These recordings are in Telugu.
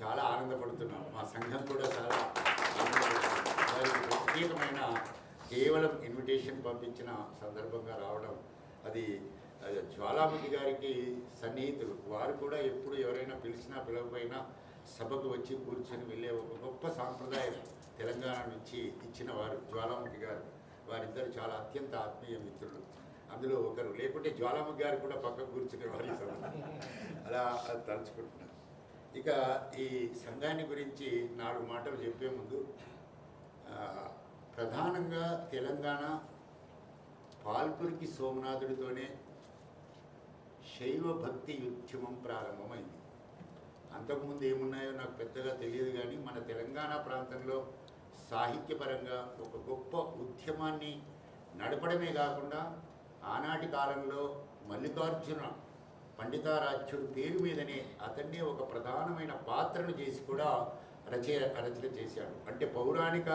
చాలా ఆనందపడుతున్నాం. మా సంఘం కూడా చాలా ప్రత్యేకమైన కేవలం ఇన్విటేషన్ పంపించిన సందర్భంగా రావడం అది జ్వాలాముఖి గారికి సన్నిహితులు. వారు కూడా ఎప్పుడు ఎవరైనా పిలిచినా పిలవకపోయినా సభకు వచ్చి కూర్చొని వెళ్ళే ఒక గొప్ప సాంప్రదాయం తెలంగాణ నుంచి ఇచ్చిన వారు జ్వాలాముఖి గారు. వారిద్దరు చాలా అత్యంత ఆత్మీయ మిత్రులు. అందులో ఒకరు లేకుంటే జ్వాలాముఖి గారు కూడా పక్కకు కూర్చునే వారి అలా అది ఇక ఈ సంఘాన్ని గురించి నాలుగు మాటలు చెప్పే ముందు ప్రధానంగా తెలంగాణ పాల్పురికి సోమనాథుడితోనే శైవ భక్తి ఉద్యమం ప్రారంభమైంది. అంతకుముందు ఏమున్నాయో నాకు పెద్దగా తెలియదు కానీ మన తెలంగాణ ప్రాంతంలో సాహిత్యపరంగా ఒక గొప్ప ఉద్యమాన్ని నడపడమే కాకుండా ఆనాటి కాలంలో మల్లికార్జున పండితారాధ్యుడు పేరు మీదనే అతన్నే ఒక ప్రధానమైన పాత్రను చేసి కూడా రచయ రచన చేశాడు. అంటే పౌరాణిక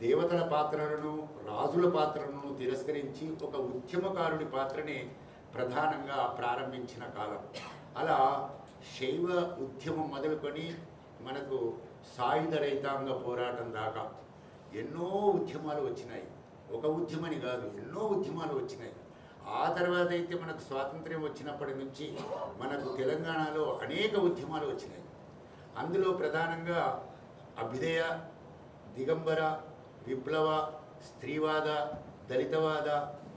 దేవతల పాత్రలను రాజుల పాత్రలను తిరస్కరించి ఒక ఉద్యమకారుడి పాత్రని ప్రధానంగా ప్రారంభించిన కాలం. అలా శైవ ఉద్యమం మొదలుకొని మనకు సాయుధ రైతాంగ పోరాటం దాకా ఎన్నో ఉద్యమాలు వచ్చినాయి. ఒక ఉద్యమని కాదు ఎన్నో ఉద్యమాలు వచ్చినాయి. ఆ తర్వాత అయితే మనకు స్వాతంత్ర్యం వచ్చినప్పటి నుంచి మనకు తెలంగాణలో అనేక ఉద్యమాలు వచ్చినాయి. అందులో ప్రధానంగా అభ్యుదయ దిగంబర విప్లవ స్త్రీవాద దళితవాద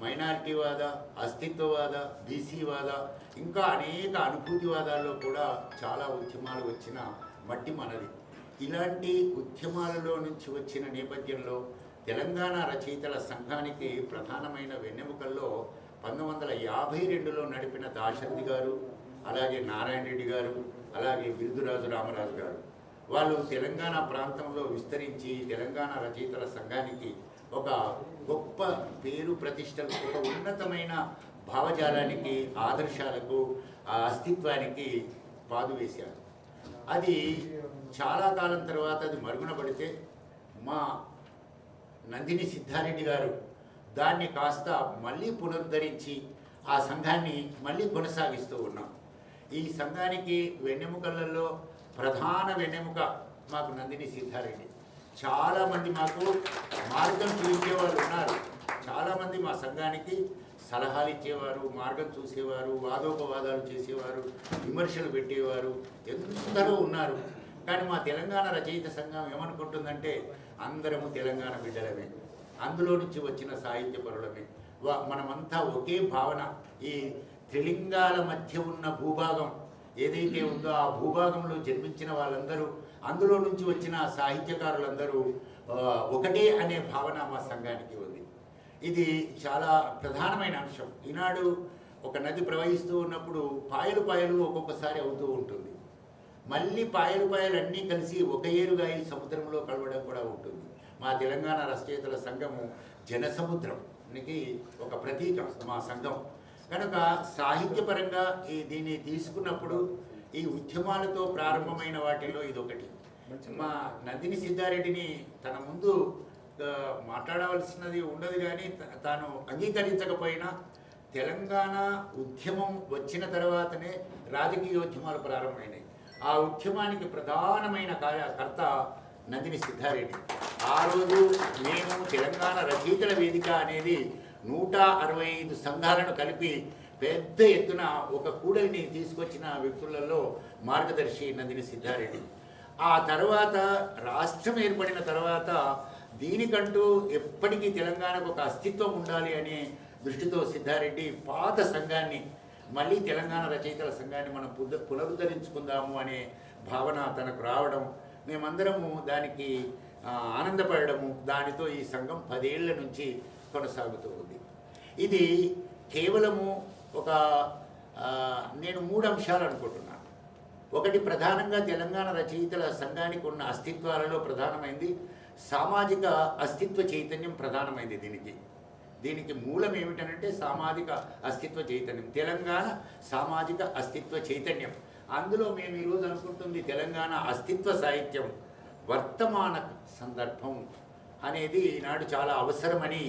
మైనారిటీవాద అస్తిత్వవాద బీసీవాద ఇంకా అనేక అనుభూతివాదాల్లో కూడా చాలా ఉద్యమాలు వచ్చిన మట్టి మనది. ఇలాంటి ఉద్యమాలలో నుంచి వచ్చిన నేపథ్యంలో తెలంగాణ రచయితల సంఘానికి ప్రధానమైన వెన్నెముకల్లో పంతొమ్మిది వందల యాభై రెండులో నడిపిన దాశరథి గారు అలాగే నారాయణ రెడ్డి గారు అలాగే బిరుదురాజు రామరాజు గారు. వాళ్ళు తెలంగాణ ప్రాంతంలో విస్తరించి తెలంగాణ రచయితల సంఘానికి ఒక గొప్ప పేరు ప్రతిష్టలు ఒక ఉన్నతమైన భావజాలానికి ఆదర్శాలకు ఆ అస్తిత్వానికి పాదు వేశారు. అది చాలా కాలం తర్వాత అది మరుగున పడితే మా నందిని సిద్ధారెడ్డి గారు దాన్ని కాస్త మళ్ళీ పునరుద్ధరించి ఆ సంఘాన్ని మళ్ళీ కొనసాగిస్తూ ఉన్నాం. ఈ సంఘానికి వెన్నెముకలలో ప్రధాన వెన్నెముక మాకు నందిని సిద్ధారెడ్డి చాలామంది మాకు మార్గం చూపించేవారు ఉన్నారు. చాలామంది మా సంఘానికి సలహాలు ఇచ్చేవారు మార్గం చూసేవారు వాదోపవాదాలు చేసేవారు విమర్శలు పెట్టేవారు ఎందరో ఉన్నారు. కానీ మా తెలంగాణ రచయిత సంఘం ఏమనుకుంటుందంటే అందరము తెలంగాణ బిడ్డలమే. అందులో నుంచి వచ్చిన సాహిత్య పరులమే వా- మనమంతా ఒకే భావన. ఈ త్రిలింగాల మధ్య ఉన్న భూభాగం ఏదైతే ఉందో ఆ భూభాగంలో జన్మించిన వాళ్ళందరూ అందులో నుంచి వచ్చిన సాహిత్యకారులందరూ ఒకటే అనే భావన మా సంఘానికి ఉంది. ఇది చాలా ప్రధానమైన అంశం. ఈనాడు ఒక నది ప్రవహిస్తూ ఉన్నప్పుడు పాయలు పాయలు ఒక్కొక్కసారి అవుతూ ఉంటుంది. మళ్ళీ పాయలు పాయలు అన్నీ కలిసి ఒక ఏరుగా ఈ సముద్రంలో కలవడం కూడా ఉంటుంది. మా తెలంగాణ రచయితల సంఘము జనసముద్రంకి ఒక ప్రతీక మా సంఘం. కనుక సాహిత్యపరంగా ఈ దీన్ని తీసుకున్నప్పుడు ఈ ఉద్యమాలతో ప్రారంభమైన వాటిలో ఇదొకటి. మా నందిని సిద్ధారెడ్డిని తన ముందు మాట్లాడవలసినది ఉండదు కానీ త- తాను అంగీకరించకపోయినా తెలంగాణ ఉద్యమం వచ్చిన తర్వాతనే రాజకీయోద్యమాలు ప్రారంభమైనాయి. ఆ ఉద్యమానికి ప్రధానమైన కార్యకర్త నందిని సిద్ధారెడ్డి. ఆ రోజు మేము తెలంగాణ రచయితల వేదిక అనేది నూట అరవై ఐదు సంఘాలను కలిపి పెద్ద ఎత్తున ఒక కూడలిని తీసుకొచ్చిన వ్యక్తులలో మార్గదర్శి నందిని సిద్ధారెడ్డి. ఆ తర్వాత రాష్ట్రం ఏర్పడిన తర్వాత దీనికంటూ ఎప్పటికీ తెలంగాణకు ఒక అస్తిత్వం ఉండాలి అనే దృష్టితో సిద్ధారెడ్డి పాత సంఘాన్ని మళ్ళీ తెలంగాణ రచయితల సంఘాన్ని మనం పునరుద్ధరించుకుందాము అనే భావన తనకు రావడం మేమందరము దానికి ఆనందపడము దానితో ఈ సంఘం పదేళ్ళ నుంచి కొనసాగుతూ ఉంది. ఇది కేవలము ఒక నేను మూడు అంశాలు అనుకుంటున్నాను. ఒకటి ప్రధానంగా తెలంగాణ రచయితల సంఘానికి ఉన్న అస్తిత్వాలలో ప్రధానమైంది. సామాజిక అస్తిత్వ చైతన్యం ప్రధానమైంది దీనికి. దీనికి మూలం ఏమిటనంటే సామాజిక అస్తిత్వ చైతన్యం. తెలంగాణ సామాజిక అస్తిత్వ చైతన్యం. అందులో మేము ఈరోజు అనుకుంటుంది తెలంగాణ అస్తిత్వ సాహిత్యం వర్తమాన సందర్భం అనేది ఈనాడు చాలా అవసరమని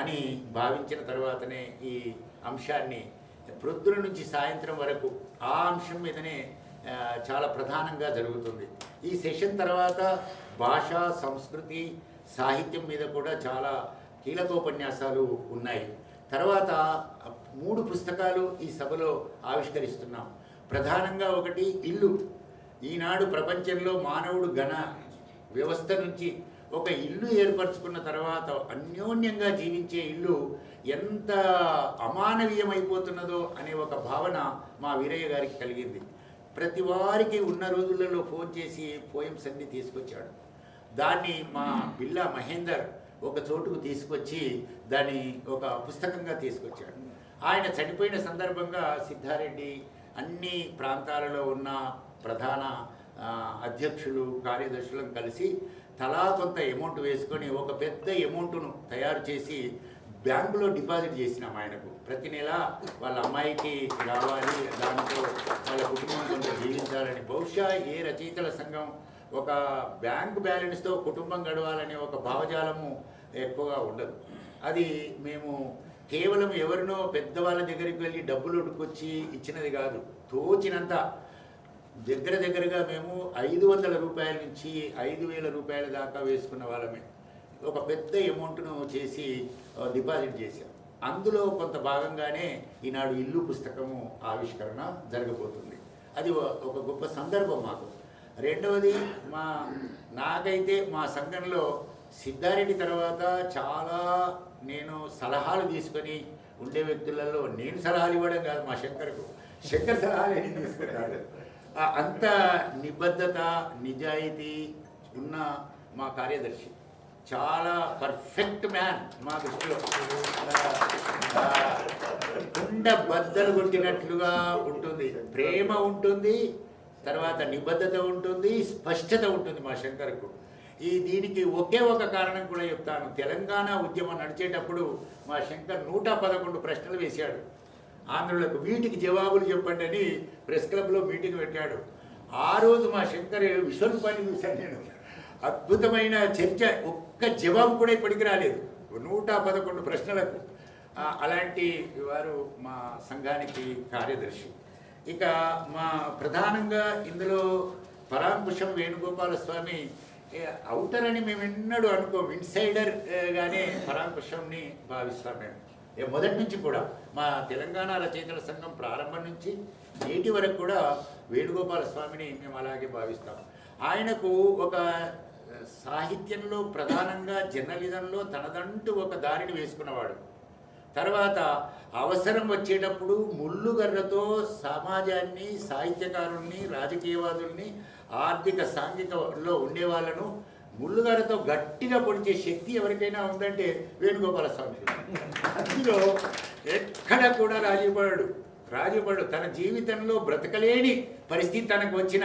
అని భావించిన తర్వాతనే ఈ అంశాన్ని ప్రొద్దున నుంచి సాయంత్రం వరకు ఆ అంశం మీదనే చాలా ప్రధానంగా జరుగుతుంది. ఈ సెషన్ తర్వాత భాష సంస్కృతి సాహిత్యం మీద కూడా చాలా కీలకోపన్యాసాలు ఉన్నాయి. తర్వాత మూడు పుస్తకాలు ఈ సభలో ఆవిష్కరిస్తున్నాం. ప్రధానంగా ఒకటి ఇల్లు. ఈనాడు ప్రపంచంలో మానవుడు ఘన వ్యవస్థ నుంచి ఒక ఇల్లు ఏర్పరచుకున్న తర్వాత అన్యోన్యంగా జీవించే ఇల్లు ఎంత అమానవీయమైపోతున్నదో అనే ఒక భావన మా వీరయ్య గారికి కలిగింది. ప్రతి వారికి ఉన్న రోజులలో ఫోన్ చేసి పోయమ్స్ అన్ని తీసుకొచ్చాడు. దాన్ని మా బిల్లా మహేందర్ ఒక చోటుకు తీసుకొచ్చి దాన్ని ఒక పుస్తకంగా తీసుకొచ్చాడు. ఆయన చనిపోయిన సందర్భంగా సిద్ధారెడ్డి అన్ని ప్రాంతాలలో ఉన్న ప్రధాన అధ్యక్షులు కార్యదర్శులను కలిసి తలా కొంత అమౌంట్ వేసుకొని ఒక పెద్ద అమౌంట్ను తయారు చేసి బ్యాంకులో డిపాజిట్ చేసినాం ఆయనకు. ప్రతి నెల వాళ్ళ అమ్మాయికి రావాలి దాంతో వాళ్ళ కుటుంబం కొంత జీవించాలని. బహుశా ఏ రచయితల సంఘం ఒక బ్యాంక్ బ్యాలెన్స్తో కుటుంబం గడవాలనే ఒక భావజాలము ఎక్కువగా ఉండదు. అది మేము కేవలం ఎవరినో పెద్దవాళ్ళ దగ్గరికి వెళ్ళి డబ్బులు ఉడుకొచ్చి ఇచ్చినది కాదు తోచినంత. దగ్గర దగ్గరగా మేము ఐదు వందల రూపాయల నుంచి ఐదు వేల రూపాయల దాకా వేసుకున్న వాళ్ళమే. ఒక పెద్ద అమౌంట్ను చేసి డిపాజిట్ చేశాం. అందులో కొంత భాగంగానే ఈనాడు ఇల్లు పుస్తకము ఆవిష్కరణ జరగబోతుంది. అది ఒక గొప్ప సందర్భం మాకు. రెండవది మా నాకైతే మా సంఘంలో సిద్ధారెడ్డి తర్వాత చాలా నేను సలహాలు తీసుకొని ఉండే వ్యక్తులలో నేను సలహాలు ఇవ్వడం కాదు మా శంకర్కు. శంకర్ సలహాలు నేను తీసుకున్నాడు అంత నిబద్ధత నిజాయితీ ఉన్న మా కార్యదర్శి. చాలా పర్ఫెక్ట్ మ్యాన్ మా దృష్టిలో. గుండె కుండ బద్దలు కొట్టినట్లుగా ఉంటుంది. ప్రేమ ఉంటుంది తర్వాత నిబద్ధత ఉంటుంది స్పష్టత ఉంటుంది మా శంకర్కు. ఈ దీనికి ఒకే ఒక కారణం కూడా చెప్తాను. తెలంగాణ ఉద్యమం నడిచేటప్పుడు మా శంకర్ నూట పదకొండు ప్రశ్నలు వేశాడు. ఆంధ్రులకు వీటికి జవాబులు చెప్పండి అని ప్రెస్ క్లబ్లో మీటింగ్ పెట్టాడు. ఆ రోజు మా శంకర్ విశ్వరూపాన్ని చూశాను నేను. అద్భుతమైన చర్చ ఒక్క జవాబు కూడా ఇప్పటికి రాలేదు. నూట పదకొండు ప్రశ్నలకు. అలాంటి వారు మా సంఘానికి కార్యదర్శి. ఇక మా ప్రధానంగా ఇందులో పరాంకుశం వేణుగోపాల స్వామి అవుటర్ అని మేము ఎన్నడూ అనుకోము. ఇన్సైడర్ గానే పరాంకుశంని భావిస్తాం మేము. మొదటి నుంచి కూడా మా తెలంగాణ రచయితల సంఘం ప్రారంభం నుంచి నేటి వరకు కూడా వేణుగోపాల స్వామిని మేము అలాగే భావిస్తాం. ఆయనకు ఒక సాహిత్యంలో ప్రధానంగా జర్నలిజంలో తనదంటూ ఒక దారిని వేసుకున్నవాడు. తర్వాత అవసరం వచ్చేటప్పుడు ముళ్ళుగర్రతో సమాజాన్ని సాహిత్యకారుల్ని రాజకీయవాదుల్ని ఆర్థిక సాంఘికలో ఉండేవాళ్ళను ముళ్ళుగర్రతో గట్టిగా పొడిచే శక్తి ఎవరికైనా ఉందంటే వేణుగోపాల స్వామి అందులో ఎక్కడ కూడా రాజీపడాడు. రాజీపడు తన జీవితంలో బ్రతకలేని పరిస్థితి తనకు వచ్చిన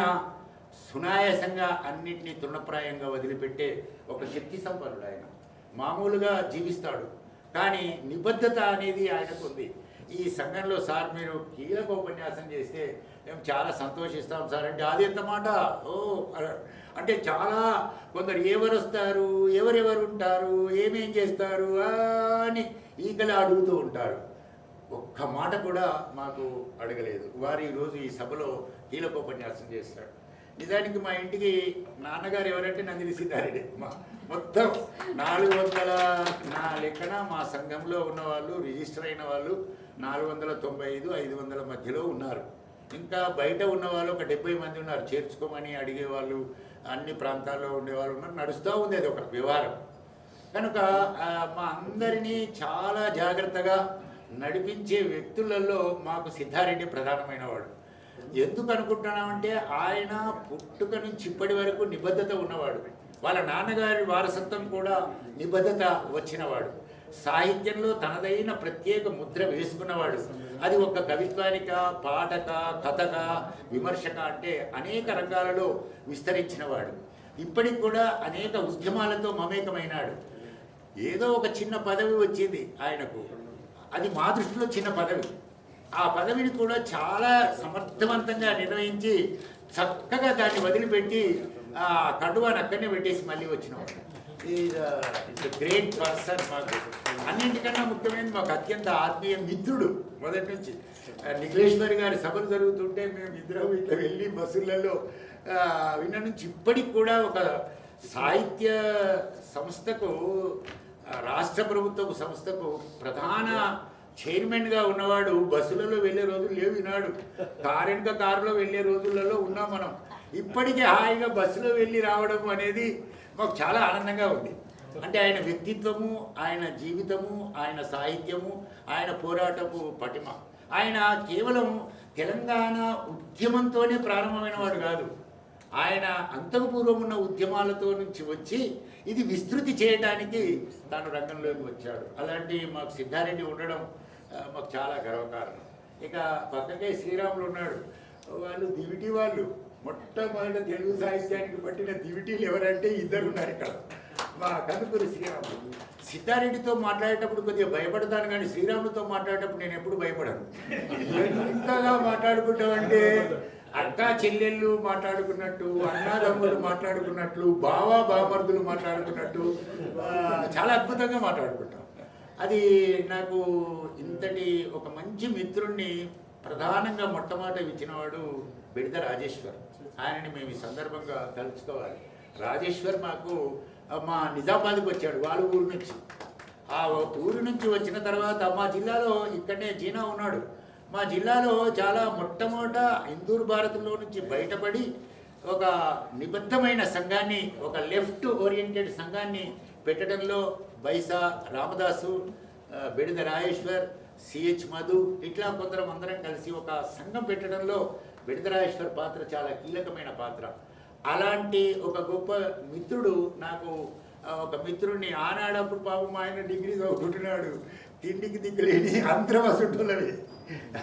సునాయాసంగా అన్నింటినీ తృణప్రాయంగా వదిలిపెట్టే ఒక శక్తి సంపన్నుడు ఆయన. మామూలుగా జీవిస్తాడు. కానీ నిబద్ధత అనేది ఆయనకు ఉంది. ఈ సంఘంలో సార్ మీరు కీలక ఉపన్యాసం చేస్తే మేము చాలా సంతోషిస్తాం సార్. అంటే అది ఎంత మాట? ఓ అ- అంటే చాలా కొందరు ఎవరు వస్తారు ఎవరెవరు ఉంటారు ఏమేం చేస్తారు అని ఈకలు అడుగుతూ ఉంటారు. ఒక్క మాట కూడా మాకు అడగలేదు. వారు ఈరోజు ఈ సభలో కీలకోపన్యాసం చేస్తాడు నిజానికి మా ఇంటికి నాన్నగారు ఎవరంటే నందిని సీతారెడ్డి. మా మొత్తం నాలుగు వందల నా లెక్కన మా సంఘంలో ఉన్న వాళ్ళు రిజిస్టర్ అయిన వాళ్ళు నాలుగు వందల తొంభై ఐదు ఐదు వందల మధ్యలో ఉన్నారు. ఇంకా బయట ఉన్న వాళ్ళు ఒక డెబ్బై మంది ఉన్నారు. చేర్చుకోమని అడిగేవాళ్ళు అన్ని ప్రాంతాల్లో ఉండేవాళ్ళు ఉన్నారు. నడుస్తూ ఉంది అది ఒక వ్యవహారం. కనుక మా అందరినీ చాలా జాగ్రత్తగా నడిపించే వ్యక్తులలో మాకు సిద్ధారెడ్డి ప్రధానమైన వాడు. ఎందుకు అనుకుంటున్నామంటే ఆయన పుట్టుక నుంచి ఇప్పటి వరకు నిబద్ధత ఉన్నవాడు. వాళ్ళ నాన్నగారి వారసత్వం కూడా నిబద్ధత వచ్చినవాడు. సాహిత్యంలో తనదైన ప్రత్యేక ముద్ర వేసుకున్నవాడు. అది ఒక కవిత్వానిక పాటక కథక విమర్శక అంటే అనేక రంగాలలో విస్తరించినవాడు. ఇప్పటికి కూడా అనేక ఉద్యమాలతో మమేకమైనాడు. ఏదో ఒక చిన్న పదవి వచ్చింది ఆయనకు. అది మా దృష్టిలో చిన్న పదవి. ఆ పదవిని కూడా చాలా సమర్థవంతంగా నిర్వహించి చక్కగా దాన్ని వదిలిపెట్టి కడువాని అక్కడనే పెట్టేసి మళ్ళీ వచ్చినాం. ఇట్స్ గ్రేట్ పర్సన్ మాకు. అన్నింటికన్నా ముఖ్యమైనది మాకు అత్యంత ఆత్మీయ మిత్రుడు మొదటి నుంచి. ఆ, నిఖిలేశ్వరి గారి సభలు జరుగుతుంటే మేము ఇద్దరం ఇట్లా వెళ్ళి బస్సులలో విన్న నుంచి ఇప్పటికి కూడా ఒక సాహిత్య సంస్థకు రాష్ట్ర ప్రభుత్వ సంస్థకు ప్రధాన చైర్మన్గా ఉన్నవాడు బస్సులలో వెళ్ళే రోజులు లేవు ఈనాడు. కారెంట్గా కారులో వెళ్ళే రోజులలో ఉన్నాం మనం. ఇప్పటికీ హాయిగా బస్సులో వెళ్ళి రావడం అనేది మాకు చాలా ఆనందంగా ఉంది. అంటే ఆయన వ్యక్తిత్వము ఆయన జీవితము ఆయన సాహిత్యము ఆయన పోరాటపు పటిమ. ఆయన కేవలం తెలంగాణ ఉద్యమంతోనే ప్రారంభమైన వాడు కాదు. ఆయన అంతకు పూర్వం ఉన్న ఉద్యమాలతో నుంచి వచ్చి ఇది విస్తృతి చేయడానికి తాను రంగంలోకి వచ్చాడు. అలాంటి మాకు సిద్ధారెడ్డి ఉండడం మాకు చాలా గర్వకారణం. ఇక పక్కకే శ్రీరాములు ఉన్నాడు. వాళ్ళు దివిటి వాళ్ళు. మొట్టమొదటి తెలుగు సాహిత్యానికి పట్టిన దివిటీలు ఎవరంటే ఇద్దరు ఉన్నారు ఇక్కడ. మా కనుకూరు శ్రీరాముడు సిద్ధారెడ్డితో మాట్లాడేటప్పుడు కొద్దిగా భయపడతాను కానీ శ్రీరాములతో మాట్లాడేటప్పుడు నేను ఎప్పుడు భయపడను. ఎంతగా మాట్లాడుకుంటామంటే అక్క చెల్లెళ్ళు మాట్లాడుకున్నట్టు అన్నాదమ్ములు మాట్లాడుకున్నట్లు బావా బామర్దులు మాట్లాడుకున్నట్టు చాలా అద్భుతంగా మాట్లాడుకుంటాం. అది నాకు ఇంతటి ఒక మంచి మిత్రుణ్ణి ప్రధానంగా మొట్టమొదట ఇచ్చినవాడు బిడద రాజేశ్వర్. ఆయనని మేము ఈ సందర్భంగా తలుచుకోవాలి. రాజేశ్వర్ మాకు మా నిజామాబాద్కి వచ్చాడు వాళ్ళ ఊరు నుంచి. ఆ ఊరు నుంచి వచ్చిన తర్వాత మా జిల్లాలో ఇక్కడనే జీనా ఉన్నాడు. మా జిల్లాలో చాలా మొట్టమొదట హిందూర్ భారత్లో నుంచి బయటపడి ఒక నిబద్ధమైన సంఘాన్ని ఒక లెఫ్ట్ ఓరియంటెడ్ సంఘాన్ని పెట్టడంలో బైసా రామదాసు బెడిద రాజేశ్వర్ సిహెచ్ మధు ఇట్లా కొందరం అందరం కలిసి ఒక సంఘం పెట్టడంలో బెడిద పాత్ర చాలా కీలకమైన పాత్ర. అలాంటి ఒక గొప్ప మిత్రుడు నాకు ఒక మిత్రుడిని ఆనాడప్పుడు పాపం ఆయన డిగ్రీ చదువుకుంటున్నాడు. తిండికి దిక్కులేని అందరం అసంటున్నవి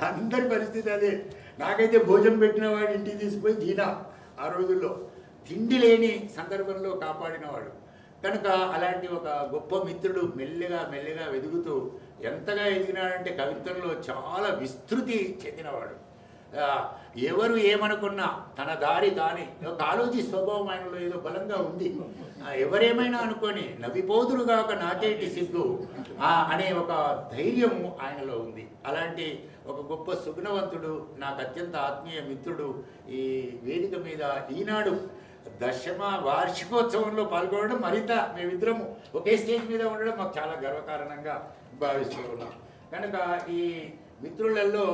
అందరి పరిస్థితి అదే. నాకైతే భోజనం పెట్టిన వాడు ఇంటికి తీసుకుపోయి జీనా ఆ రోజుల్లో. తిండి లేని సందర్భంలో కాపాడినవాడు. కనుక అలాంటి ఒక గొప్ప మిత్రుడు మెల్లగా మెల్లగా వెదుగుతూ ఎంతగా ఎదిగినాడంటే కవిత్వంలో చాలా విస్తృతి చెందినవాడు. ఎవరు ఏమనుకున్నా తన దారి దాని. ఒక ఆలోచి స్వభావం ఆయనలో ఏదో బలంగా ఉంది. ఎవరేమైనా అనుకొని నవ్విపోదురుగాక నాకేటి సిగ్గు? అనే ఒక ధైర్యం ఆయనలో ఉంది. అలాంటి ఒక గొప్ప సుగుణవంతుడు నాకు అత్యంత ఆత్మీయ మిత్రుడు ఈ వేదిక మీద ఈనాడు దశమ వార్షికోత్సవంలో పాల్గొనడం మరింత మేమిద్దరము ఒకే స్టేజ్ మీద ఉండడం మాకు చాలా గర్వకారణంగా భావిస్తూ ఉన్నాం. కనుక ఈ మిత్రులలో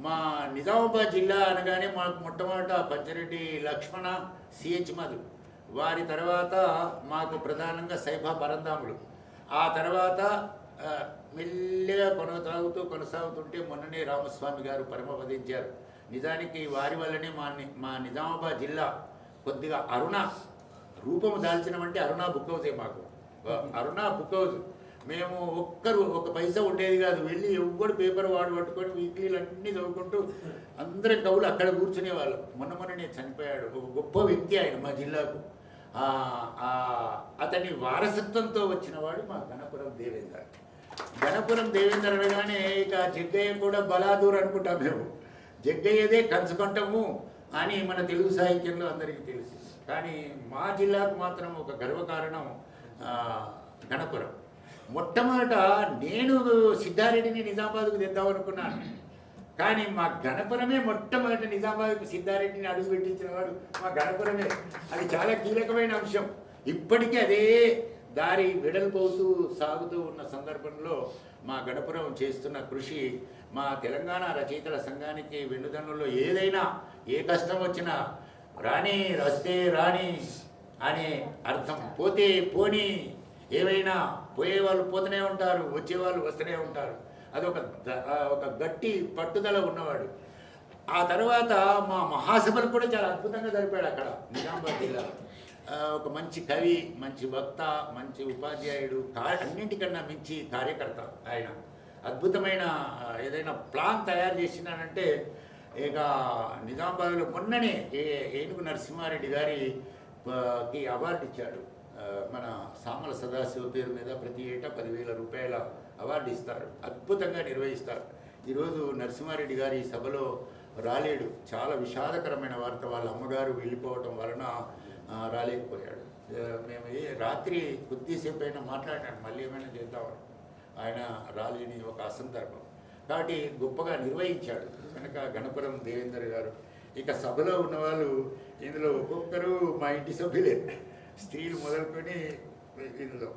మా నిజామాబాద్ జిల్లా అనగానే మాకు మొట్టమొదట పంచరెడ్డి లక్ష్మణ సిహెచ్ మధు. వారి తర్వాత మాకు ప్రధానంగా సైబా పరంధాములు. ఆ తర్వాత మెల్లగా మెల్లిగా కొనసాగుతూ కొనసాగుతుంటే మొన్ననే రామస్వామి గారు పరమపదించారు. నిజానికి వారి వల్లనే మా ని- మా నిజామాబాద్ జిల్లా కొద్దిగా అరుణ రూపము దాల్చినమంటే అరుణ బుక్ హౌసే మాకు. Aruna book house. మేము ఒక్కరు ఒక పైసా ఉండేది కాదు. వెళ్ళి ఎవ్వడు పేపర్ వాడు పట్టుకొని వీక్లీలు అన్నీ చదువుకుంటూ అందరి కవులు అక్కడ కూర్చునే వాళ్ళు. మొన్న మొన్ననే చనిపోయాడు ఒక గొప్ప వ్యక్తి ఆయన మా జిల్లాకు. ఆ, అతని వారసత్వంతో వచ్చినవాడు మా గణపురం దేవేంద్ర. గణపురం దేవేంద్ర అనగానే ఇక జగ్గయ్య కూడా బలాదూర్ అనుకుంటాం మేము. జగ్గయ్యదే కంచుకుంటాము అని మన తెలుగు సాహిత్యంలో అందరికీ తెలుసు. కానీ మా జిల్లాకు మాత్రం ఒక గర్వకారణం గణపురం. మొట్టమొదట నేను సిద్ధారెడ్డిని నిజామాబాద్కు తెద్దామనుకున్నాను. కానీ మా గణపురమే మొట్టమొదటి నిజామాబాద్కు సిద్ధారెడ్డిని అడుగు పెట్టించిన వాడు మా గణపురమే. అది చాలా కీలకమైన అంశం. ఇప్పటికీ అదే దారి వెడల్పోతూ సాగుతూ ఉన్న సందర్భంలో మా గణపురం చేస్తున్న కృషి మా తెలంగాణ రచయితల సంఘానికి వెన్నుదన్నుల్లో ఏదైనా ఏ కష్టం వచ్చినా రాణి రస్తే రాణి అనే అర్థం. పోతే పోని ఏవైనా పోయేవాళ్ళు పోతూనే ఉంటారు వచ్చేవాళ్ళు వస్తూనే ఉంటారు. అదొక ఒక ఒక గట్టి పట్టుదల ఉన్నవాడు. ఆ తర్వాత మా మహాసభలు కూడా చాలా అద్భుతంగా జరిపాడు అక్కడ నిజామాబాద్ జిల్లాలో ఒక మంచి కవి మంచి వక్త మంచి ఉపాధ్యాయుడు అన్నింటికన్నా మించి కార్యకర్త ఆయన. అద్భుతమైన ఏదైనా ప్లాన్ తయారు చేసినానంటే ఇక నిజామాబాద్లో మొన్ననే ఏ- ఏనుగు నరసింహారెడ్డి గారి కి అవార్డు ఇచ్చాడు. మన సామల సదాశివ పేరు మీద ప్రతి ఏటా పదివేల రూపాయల అవార్డు ఇస్తారు. అద్భుతంగా నిర్వహిస్తారు. ఈరోజు నరసింహారెడ్డి గారి సభలో రాలేడు. చాలా విషాదకరమైన వార్త వాళ్ళ అమ్మగారు వెళ్ళిపోవటం వలన రాలేకపోయాడు. మేము ఏ రాత్రి కొద్దిసేపు అయినా మాట్లాడాను మళ్ళీ ఏమైనా చేద్దామని. ఆయన రాలేని ఒక అసందర్భం. కాబట్టి గొప్పగా నిర్వహించాడు. కనుక గణపురం దేవేందర్ గారు. ఇక సభలో ఉన్నవాళ్ళు ఇందులో ఒక్కొక్కరు మా ఇంటి సభ్యులే. స్త్రీలు మొదలుకొని ఇందులో.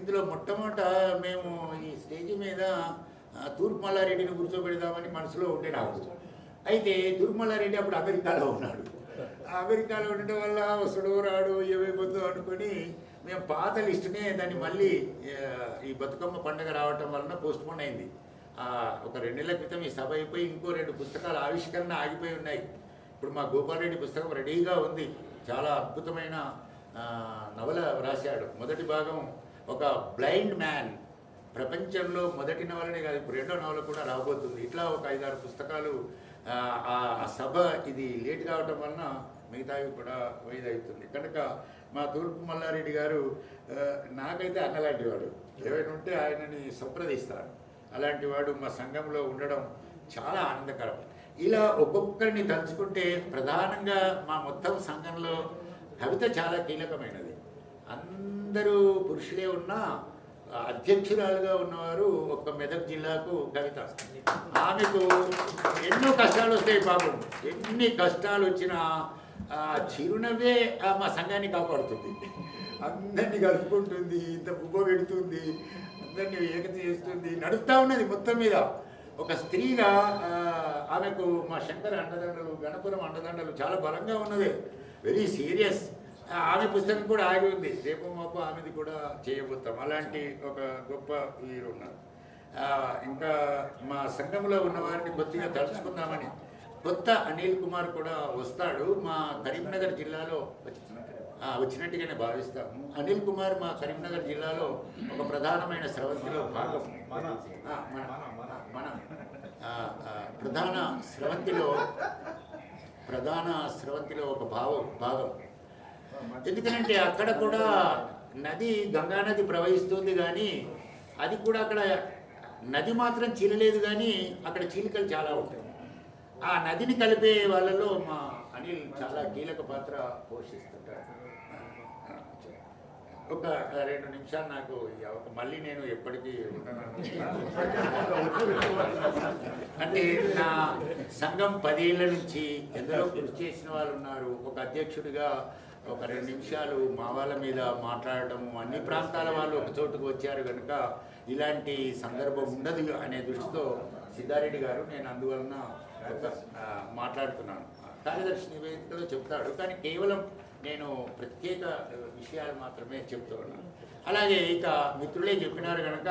ఇందులో మొట్టమొదట మేము ఈ స్టేజ్ మీద తూర్పుమల్లారెడ్డిని తూర్పు కూర్చోబెడదామని మనసులో ఉండే నాకు అయితే తూర్పుమల్లారెడ్డి అప్పుడు అమెరికాలో ఉన్నాడు. అమెరికాలో ఉండడం వల్ల వస్తుడు రాడు ఏమైపోతుందో అనుకొని మేము పాత లిస్టునే దాన్ని మళ్ళీ ఈ బతుకమ్మ పండుగ రావటం వలన పోస్ట్ పోన్ అయింది ఒక రెండు నెలల క్రితం ఈ సభ అయిపోయి ఇంకో రెండు పుస్తకాలు ఆవిష్కరణ ఆగిపోయి ఉన్నాయి. ఇప్పుడు మా గోపాల్ రెడ్డి పుస్తకం రెడీగా ఉంది. చాలా అద్భుతమైన నవల రాశాడు మొదటి భాగం ఒక బ్లైండ్ మ్యాన్. ప్రపంచంలో మొదటి నవలనే కాదు ఇప్పుడు రెండో నవల కూడా రాబోతుంది. ఇట్లా ఒక ఐదారు పుస్తకాలు ఆ, సభ ఇది లేట్ కావటం వలన మిగతావి కూడా వైద్ కనుక మా తూర్పు మల్లారెడ్డి గారు నాకైతే అన్నలాంటి వాడు ఏమైనా ఉంటే ఆయనని సంప్రదిస్తారు అలాంటి వాడు మా సంఘంలో ఉండడం చాలా ఆనందకరం. ఇలా ఒక్కొక్కరిని తలుచుకుంటే ప్రధానంగా మా మొత్తం సంఘంలో కవిత చాలా కీలకమైనది. అందరూ పురుషులే ఉన్నా అధ్యక్షురాలుగా ఉన్నవారు ఒక మెదక్ జిల్లాకు కవిత. ఆమెకు ఎన్నో కష్టాలు వస్తాయి పాపం ఎన్ని కష్టాలు వచ్చినా ఆ చిరునవ్వే మా సంఘాన్ని కాపాడుతుంది. అందరినీ కలుపుకుంటుంది ఇంత బుబ్బ పెడుతుంది అందరినీ ఏకత చేస్తుంది. నడుస్తూ ఉన్నది మొత్తం మీద. ఒక స్త్రీగా ఆమెకు మా శంకర అండదండలు గణపురం అండదండలు చాలా బలంగా ఉన్నది వెరీ సీరియస్. ఆమె పుస్తకం కూడా ఆగి ఉంది. రేపు మాపు ఆమెది కూడా చేయబోతాం. అలాంటి ఒక గొప్ప వీరు ఉన్నారు. ఇంకా మా సంఘంలో ఉన్న వారిని కొద్దిగా తలుచుకుందామని. కొత్త అనిల్ కుమార్ కూడా వస్తాడు. మా కరీంనగర్ జిల్లాలో వచ్చినట్టుగానే భావిస్తాము. అనిల్ కుమార్ మా కరీంనగర్ జిల్లాలో ఒక ప్రధానమైన స్రవంతిలో భాగం. మన ప్రధాన స్రవంతిలో ప్రధాన స్రవంతిలో ఒక భావం భాగం. ఎందుకంటే అక్కడ కూడా నది గంగా నది ప్రవహిస్తుంది కానీ అది కూడా అక్కడ నది మాత్రం చీలలేదు కానీ అక్కడ చీలికలు చాలా ఉంటాయి. ఆ నదిని కలిపే వాళ్ళలో మా అనిల్ చాలా కీలక పాత్ర పోషిస్తుంటారు ఒక రెండు నిమిషాలు నాకు ఈ మళ్ళీ నేను ఎప్పటికీ అంటే నా సంఘం పదేళ్ళ నుంచి ఎందరో కృషి చేసిన వాళ్ళు ఉన్నారు. ఒక అధ్యక్షుడిగా ఒక రెండు నిమిషాలు మా వాళ్ళ మీద మాట్లాడటము అన్ని ప్రాంతాల వాళ్ళు ఒక చోటుకు వచ్చారు కనుక ఇలాంటి సందర్భం ఉండదు అనే దృష్టితో సిద్ధారెడ్డి గారు నేను అందువలన మాట్లాడుతున్నాను. కార్యదర్శి నివేదికలో చెప్తాడు. కానీ కేవలం నేను ప్రత్యేక విషయాలు మాత్రమే చెప్తూ ఉన్నాను. అలాగే ఇక మిత్రులే చెప్పినారు కనుక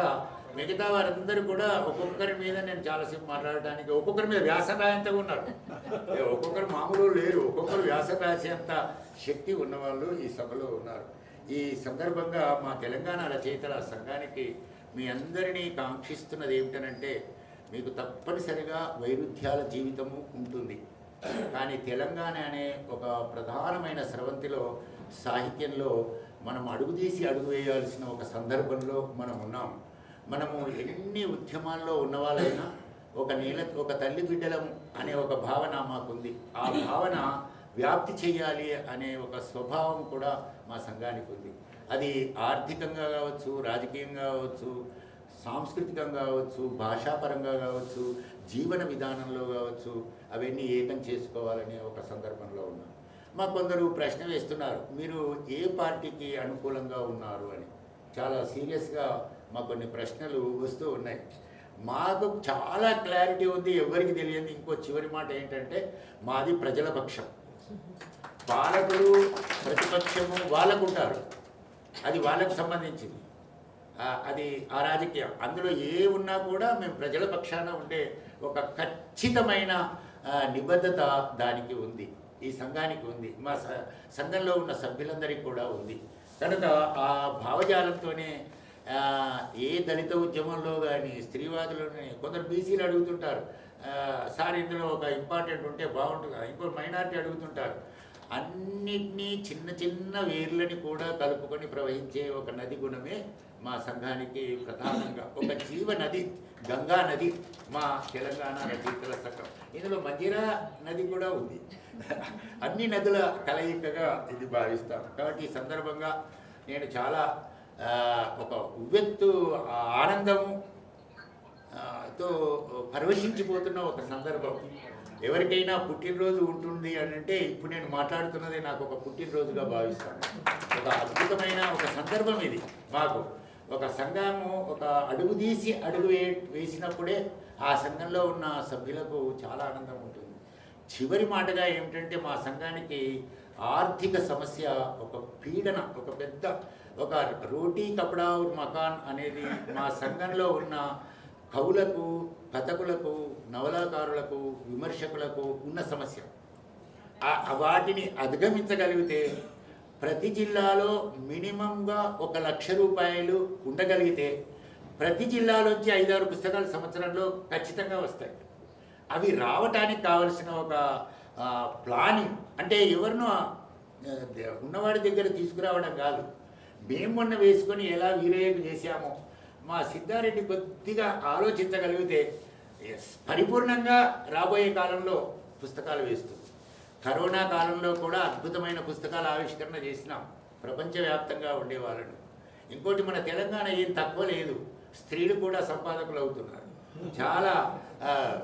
మిగతా వారందరూ కూడా ఒక్కొక్కరి మీద నేను చాలాసేపు మాట్లాడడానికి ఒక్కొక్కరి మీద వ్యాసం రాయంతగా ఉన్నారు. ఒక్కొక్కరు మామూలు లేరు ఒక్కొక్కరు వ్యాసం రాసేంత శక్తి ఉన్నవాళ్ళు ఈ సభలో ఉన్నారు. ఈ సందర్భంగా మా తెలంగాణ రచయితల సంఘానికి మీ అందరినీ కాంక్షిస్తున్నది ఏమిటనంటే మీకు తప్పనిసరిగా వైరుధ్యాల జీవితము ఉంటుంది. కానీ తెలంగాణ అనే ఒక ప్రధానమైన స్రవంతిలో సాహిత్యంలో మనం అడుగుదీసి అడుగు వేయాల్సిన ఒక సందర్భంలో మనం ఉన్నాం. మనము ఎన్ని ఉద్యమాల్లో ఉన్నవాళ్ళైనా ఒక నేల ఒక తల్లి బిడ్డలం అనే ఒక భావన మాకుంది. ఆ భావన వ్యాప్తి చేయాలి అనే ఒక స్వభావం కూడా మా సంఘానికి ఉంది. అది ఆర్థికంగా కావచ్చు రాజకీయంగా కావచ్చు సాంస్కృతికంగా కావచ్చు భాషాపరంగా కావచ్చు జీవన విధానంలో కావచ్చు అవన్నీ ఏకం చేసుకోవాలనే ఒక సందర్భంలో ఉన్నాం మా కొందరు ప్రశ్న వేస్తున్నారు మీరు ఏ పార్టీకి అనుకూలంగా ఉన్నారు అని. చాలా సీరియస్గా మా కొన్ని ప్రశ్నలు వస్తూ ఉన్నాయి. మాకు చాలా క్లారిటీ ఉంది ఎవరికి తెలియదు. ఇంకో చివరి మాట ఏంటంటే మాది ప్రజల పక్షం. పాలకులు ప్రతిపక్షము వాళ్ళకు ఉంటారు అది వాళ్ళకు సంబంధించింది. అది ఆ రాజకీయం. అందులో ఏ ఉన్నా కూడా మేము ప్రజల పక్షాన ఉండే ఒక ఖచ్చితమైన నిబద్ధత దానికి ఉంది. ఈ సంఘానికి ఉంది. మా స- సంఘంలో ఉన్న సభ్యులందరికీ కూడా ఉంది. కనుక ఆ భావజాలంతోనే ఏ దళిత ఉద్యమంలో కానీ స్త్రీవాదులు కొందరు బీసీలు అడుగుతుంటారు. సార్ ఇందులో ఒక ఇంపార్టెంట్ ఉంటే బాగుంటుంది ఇంకో మైనారిటీ అడుగుతుంటారు. అన్నిటినీ చిన్న చిన్న వేర్లని కూడా కలుపుకొని ప్రవహించే ఒక నది గుణమే మా సంఘానికి ప్రధానంగా ఒక జీవ నది గంగా నది మా తెలంగాణ రచయితల సంఘం. ఇందులో మంజీరా నది కూడా ఉంది. అన్ని నదుల కలయికగా ఇది భావిస్తాను. కాబట్టి ఈ సందర్భంగా నేను చాలా ఒక ఉవ్వెత్తు ఆనందము తో పరవశించిపోతున్న ఒక సందర్భం. ఎవరికైనా పుట్టినరోజు ఉంటుంది అని అంటే ఇప్పుడు నేను మాట్లాడుతున్నది నాకు ఒక పుట్టినరోజుగా భావిస్తాను. ఒక అద్భుతమైన ఒక సందర్భం ఇది మాకు. ఒక సంఘము ఒక అడుగు తీసి అడుగు వే వేసినప్పుడే ఆ సంఘంలో ఉన్న సభ్యులకు చాలా ఆనందం ఉంటుంది. చివరి మాటగా ఏమిటంటే మా సంఘానికి ఆర్థిక సమస్య ఒక పీడన ఒక పెద్ద ఒక రోటీ కపడా మకాన్ అనేది మా సంఘంలో ఉన్న కవులకు కథకులకు నవలాకారులకు విమర్శకులకు ఉన్న సమస్య. వాటిని అధిగమించగలిగితే ప్రతి జిల్లాలో మినిమంగా ఒక లక్ష రూపాయలు ఉండగలిగితే ప్రతి జిల్లాలోంచి ఐదారు పుస్తకాలు సంవత్సరంలో ఖచ్చితంగా వస్తాయి. అవి రావటానికి కావలసిన ఒక ప్లానింగ్ అంటే ఎవరినో ఉన్నవాడి దగ్గర తీసుకురావడం కాదు. మేము మొన్న వేసుకొని ఎలా వీరయ్యకు చేశామో మా సిద్ధారెడ్డి కొద్దిగా ఆలోచించగలిగితే పరిపూర్ణంగా రాబోయే కాలంలో పుస్తకాలు వేస్తుంది కరోనా కాలంలో కూడా అద్భుతమైన పుస్తకాల ఆవిష్కరణ చేసినాం. ప్రపంచవ్యాప్తంగా ఉండేవాళ్ళను. ఇంకోటి మన తెలంగాణ ఏం తక్కువ లేదు. స్త్రీలు కూడా సంపాదకులు అవుతున్నారు. చాలా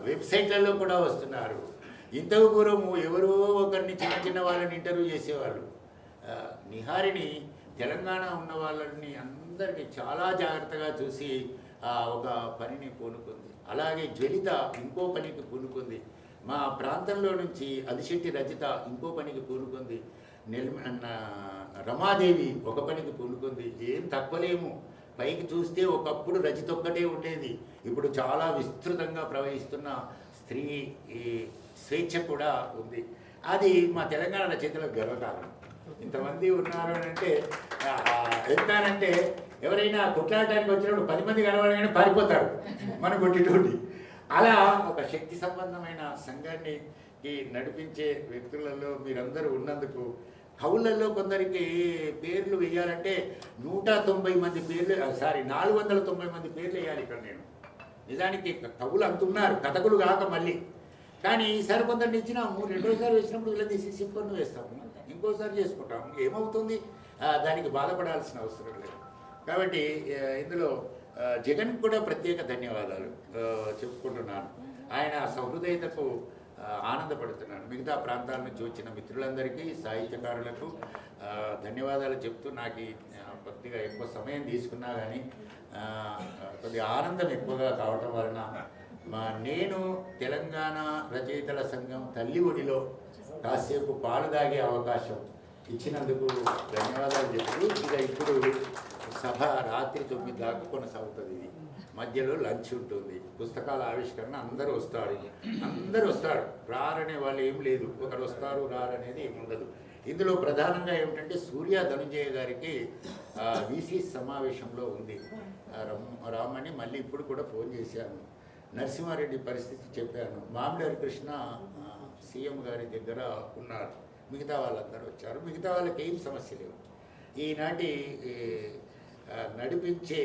వెబ్సైట్లలో కూడా వస్తున్నారు. ఇంతకు పూర్వం ఎవరో ఒకరిని చిన్న చిన్న వాళ్ళని ఇంటర్వ్యూ చేసేవాళ్ళు. నిహారిని తెలంగాణ ఉన్న వాళ్ళని అందరినీ చాలా జాగ్రత్తగా చూసి ఒక పనిని పూనుకుంది. అలాగే జ్వలిత ఇంకో పనికి పూనుకుంది. మా ప్రాంతంలో నుంచి అదిశెట్టి రచిత ఇంకో పనికి పూనుకుంది. నిల్ రమాదేవి ఒక పనికి పూనుకుంది. ఏం తక్కువలేము. పైకి చూస్తే ఒకప్పుడు రచిత ఒక్కటే ఉండేది. ఇప్పుడు చాలా విస్తృతంగా ప్రవహిస్తున్న స్త్రీ స్వేచ్ఛ కూడా ఉంది. అది మా తెలంగాణ రచయితలకు గర్వకారణం. ఇంతమంది ఉన్నారు అని అంటే ఎంతానంటే ఎవరైనా కొట్లాడటానికి వచ్చినప్పుడు పది మంది కనబడగానే పారిపోతారు. మనం కొట్టేటువంటి అలా ఒక శక్తి సంబంధమైన సంఘాన్ని ఈ నడిపించే వ్యక్తులలో మీరందరూ ఉన్నందుకు కవులలో కొందరికి పేర్లు వేయాలంటే నూట తొంభై మంది పేర్లు సారీ నాలుగు వందల తొంభై మంది పేర్లు వేయాలి ఇక్కడ నేను. నిజానికి కవులు అంటున్నారు కథకులు కాక మళ్ళీ. కానీ ఈసారి కొందరిని ఇచ్చిన రెండోసారి వేసినప్పుడు ఇలా తీసి సిప్పన్ను వేస్తాము ఇంకోసారి చేసుకుంటాము. ఏమవుతుంది? దానికి బాధపడాల్సిన అవసరం లేదు. కాబట్టి ఇందులో జగన్ కూడా ప్రత్యేక ధన్యవాదాలు చెప్పుకుంటున్నాను. ఆయన సహృదయతకు ఆనందపడుతున్నాను. మిగతా ప్రాంతాల నుంచి వచ్చిన మిత్రులందరికీ సాహిత్యకారులకు ధన్యవాదాలు చెప్తూ నాకు ఈ, కొద్దిగా ఎక్కువ సమయం తీసుకున్నా కానీ కొద్దిగా ఆనందం ఎక్కువగా కావటం వలన మా నేను తెలంగాణ రచయితల సంఘం తల్లి ఒడిలో కాసేపు పాలు తాగే అవకాశం ఇచ్చినందుకు ధన్యవాదాలు చెప్తూ ఇక ఇప్పుడు సభ రాత్రి తొమ్మిది దాకా కొనసాగుతుంది ఇది. మధ్యలో లంచ్ ఉంటుంది. పుస్తకాల ఆవిష్కరణ అందరూ వస్తారు. అందరూ వస్తారు. రారనే వాళ్ళు ఏం లేదు. ఒకరు వస్తారు రారనేది ఏమి ఉండదు. ఇందులో ప్రధానంగా ఏమిటంటే సూర్య ధనుంజయ గారికి వీసీ సమావేశంలో ఉంది. రామని మళ్ళీ ఇప్పుడు కూడా ఫోన్ చేశాను. నరసింహారెడ్డి పరిస్థితి చెప్పాను. మామిడారి కృష్ణ సీఎం గారి దగ్గర ఉన్నారు. మిగతా వాళ్ళందరూ వచ్చారు. మిగతా వాళ్ళకి ఏం సమస్య లేవు. ఈనాటి నడిపించే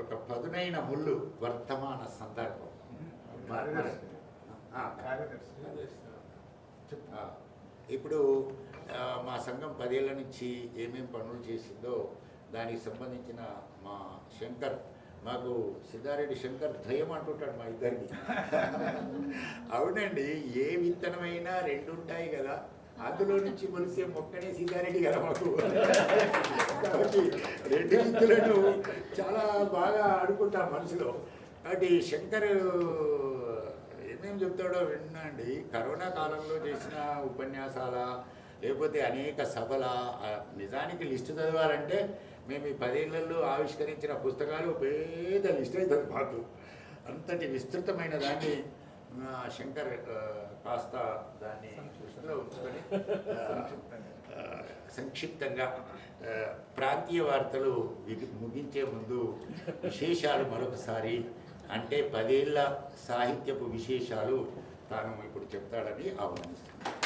ఒక పదునైన ముళ్ళు వర్తమాన సందర్భం. ఇప్పుడు మా సంఘం పదేళ్ళ నుంచి ఏమేం పనులు చేసిందో దానికి సంబంధించిన మా శంకర్ మాకు సిద్ధారెడ్డి శంకర్ ద్వయం అంటుంటాడు మా ఇద్దరికి అవునండి ఏ విత్తనమైనా రెండు ఉంటాయి కదా. అందులో నుంచి మొలిసే మొక్కనే సింగారెడ్డి కదా మాకు. కాబట్టి రెండు విత్తులను చాలా బాగా ఆడుకుంటాం మనసులో. కాబట్టి శంకర్ ఏమేమి చెప్తాడో విన్నాండి కరోనా కాలంలో చేసిన ఉపన్యాసాల లేకపోతే అనేక సభల నిజానికి లిస్టు చదవాలంటే మేము ఈ పదేళ్ళలో ఆవిష్కరించిన పుస్తకాలు పెద్ద లిస్ట్ అవుతుంది మాకు. అంతటి విస్తృతమైన దాన్ని శంకర్ కాస్త దాన్ని ఉంచుకొని సంక్షిప్తంగా ప్రాంతీయ వార్తలు ముగించే ముందు విశేషాలు మరొకసారి. అంటే పదేళ్ళ సాహిత్యపు విశేషాలు తాను ఇప్పుడు చెప్తాడని ఆహ్వానిస్తున్నాను.